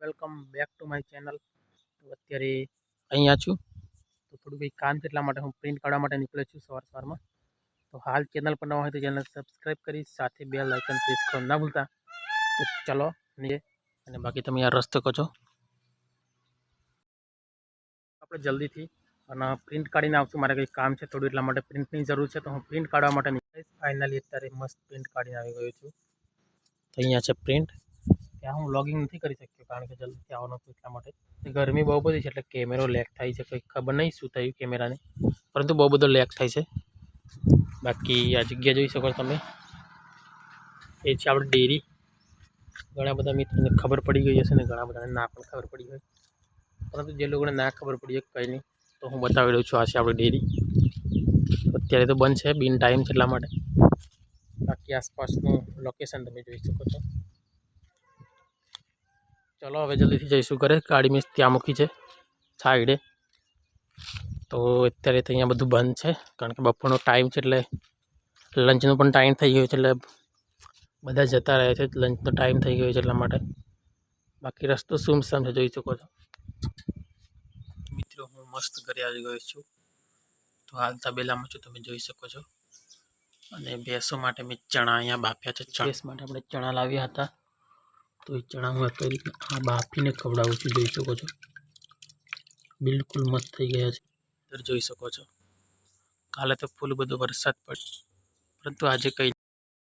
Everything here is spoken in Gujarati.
Welcome back to my channel. તો અત્યારે અહીંયા છું. તો થોડું કંઈ કામ છે એટલા માટે હું પ્રિન્ટ કાઢવા માટે નીકળ્યો છું સવાર સવારમાં. તો હાલ ચેનલ પર ન હોય તો ચેનલ સબસ્ક્રાઈબ કરી, સાથે બે લાઇકન પ્રેસ કરવા ના ભૂલતા. તો ચલો અને બાકી તમે આ રસ્તો કહો છો. આપણે જલ્દીથી અને પ્રિન્ટ કાઢીને આવશું. મારે કંઈ કામ છે થોડું એટલા માટે પ્રિન્ટની જરૂર છે. તો હું પ્રિન્ટ કાઢવા માટે નીકળીશ. ફાઇનલી અત્યારે મસ્ત પ્રિન્ટ કાઢીને આવી ગયો છું. તો અહીંયા છે પ્રિન્ટ ત્યાં હું લોગિંગ નથી કરી શક્યો, કારણ કે જલ્દી આવવાનો હતું એટલા માટે. ગરમી બહુ બધી છે એટલે કેમેરો લેક થાય છે, કંઈ ખબર નહીં શું થયું કેમેરાને પરંતુ બહુ બધો લેક થાય છે. બાકી આ જગ્યા જોઈ શકો તમે. એ છે આપણે ડેરી. ઘણા બધા મિત્રોને ખબર પડી ગઈ હશે ને ઘણા બધાને ના પણ ખબર પડી હોય. પરંતુ જે લોકોને ના ખબર પડી હોય કંઈ નહીં, તો હું બતાવી રહ્યો છું આ છે આપણી ડેરી. અત્યારે તો બંધ છે, બિન ટાઈમ છે એટલા માટે. બાકી આસપાસનું લોકેશન તમે જોઈ શકો છો. ચલો હવે જલ્દીથી જઈશું ઘરે. ગાડી મેં ત્યાં મૂકી છે, સાઈડે. તો અત્યારે તો અહીંયા બધું બંધ છે, કારણ કે બપોરનો ટાઈમ છે એટલે લંચનો પણ ટાઈમ થઈ ગયો છે, એટલે બધા જતા રહે છે, લંચનો ટાઈમ થઈ ગયો છે એટલા માટે. બાકી રસ્તો સુમસામ છે જોઈ શકો છો. મિત્રો, હું મસ્ત ઘરે આવી ગયો છું. તો હાલ તબેલામાં છું, તમે જોઈ શકો છો. અને ભેંસો માટે મેં ચણા અહીંયા બાફ્યા છે ભેંસ માટે આપણે ચણા લાવ્યા હતા. તો એ ચણા હું કઈ રીતે આ બાફીને ખવડાવું છું જોઈ શકો છો. બિલકુલ મસ્ત થઈ ગયા છે. અંદર જોઈ શકો છો. કાલે તો ફૂલ બધો વરસાદ પડ્યો. પરંતુ આજે કંઈ